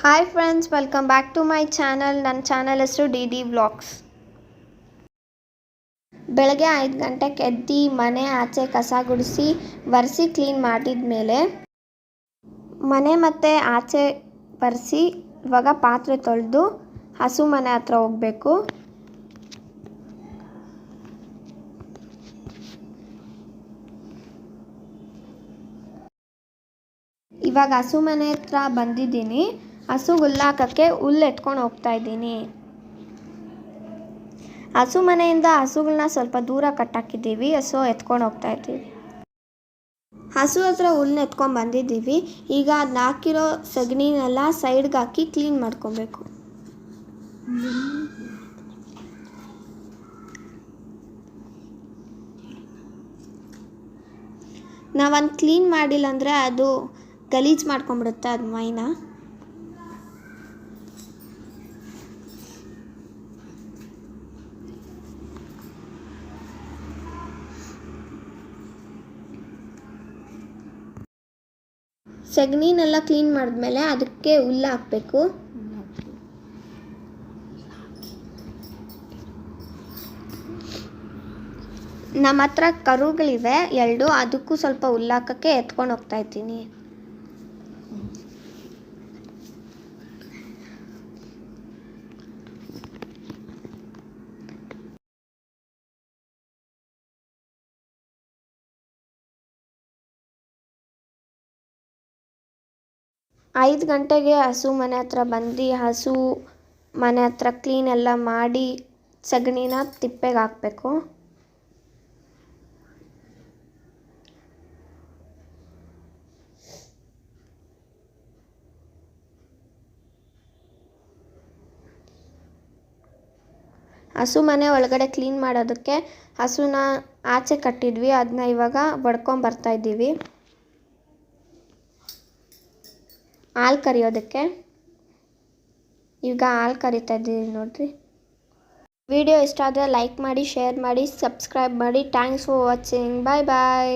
Hi friends welcome back to my channel ನನ್ನ channel ಹೆಸರು D D vlogs ಬೆಳಗ್ಗೆ ಐದು ಗಂಟೆಗೆ ಎದ್ದು ಮನೆ ಆಚೆ ಕಸ ಗುಡಿಸಿ ಒರೆಸಿ ಕ್ಲೀನ್ ಮಾಡಿದ ಮೇಲೆ ಮನೆ ಮತ್ತೆ ಆಚೆ ಒರೆಸಿ ಇವಾಗ ಪಾತ್ರೆ ತೊಳೆದು ಹಸು ಮನೆ ಹತ್ರ ಹೋಗಬೇಕು. ಇವಾಗ ಹಸು ಮನೆ ಹತ್ರ ಬಂದಿದ್ದೀನಿ. ಹಸು ಹುಲ್ಲಾಕಕ್ಕೆ ಹುಲ್ಲು ಎತ್ಕೊಂಡು ಹೋಗ್ತಾ ಇದ್ದೀನಿ. ಹಸು ಮನೆಯಿಂದ ಹಸುಗಳನ್ನ ಸ್ವಲ್ಪ ದೂರ ಕಟ್ಟಾಕಿದ್ದೀವಿ. ಹಸು ಎತ್ಕೊಂಡು ಹೋಗ್ತಾ ಇದ್ದೀವಿ. ಹಸು ಹತ್ರ ಹುಲ್ಲು ಎತ್ಕೊಂಡು ಬಂದಿದ್ದೀವಿ. ಈಗ ಅದನ್ನ ಹಾಕಿರೋ ಸಗಣಿನೆಲ್ಲ ಸೈಡ್ಗೆ ಹಾಕಿ ಕ್ಲೀನ್ ಮಾಡ್ಕೊಬೇಕು. ನಾವೊಂದು ಕ್ಲೀನ್ ಮಾಡಿಲ್ಲ ಅಂದರೆ ಅದು ಗಲೀಜು ಮಾಡ್ಕೊಂಡ್ಬಿಡುತ್ತೆ ಅದು ಮೈನ. ಸಗಣಿನೆಲ್ಲ ಕ್ಲೀನ್ ಮಾಡಿದ್ಮೇಲೆ ಅದಕ್ಕೆ ಹುಲ್ಲು ಹಾಕಬೇಕು. ನಮ್ಮ ಹತ್ರ ಕರುಗಳಿವೆ ಎರಡು ಅದಕ್ಕೂ ಸ್ವಲ್ಪ ಹುಲ್ಲು ಹಾಕೋಕ್ಕೆ ಎತ್ಕೊಂಡು ಹೋಗ್ತಾ ಇದ್ದೀನಿ. ಐದು ಗಂಟೆಗೆ ಹಸು ಮನೆ ಹತ್ರ ಬಂದು ಹಸು ಮನೆ ಹತ್ರ ಕ್ಲೀನ್ ಎಲ್ಲ ಮಾಡಿ ಸಗಣಿನ ತಿಪ್ಪೆಗೆ ಹಾಕಬೇಕು. ಹಸು ಮನೆ ಒಳಗಡೆ ಕ್ಲೀನ್ ಮಾಡೋದಕ್ಕೆ ಹಸುನ ಆಚೆ ಕಟ್ಟಿದ್ವಿ ಅದನ್ನ ಇವಾಗ ಬಡ್ಕೊಂಬರ್ತಾ ಇದ್ದೀವಿ. ಹಾಲು ಕರಿಯೋದಕ್ಕೆ. ಈಗ ಹಾಲು ಕರಿತಾ ಇದ್ದೀನಿ ನೋಡಿರಿ. ವಿಡಿಯೋ ಇಷ್ಟ ಆದರೆ ಲೈಕ್ ಮಾಡಿ ಶೇರ್ ಮಾಡಿ ಸಬ್ಸ್ಕ್ರೈಬ್ ಮಾಡಿ. Thanks for watching bye bye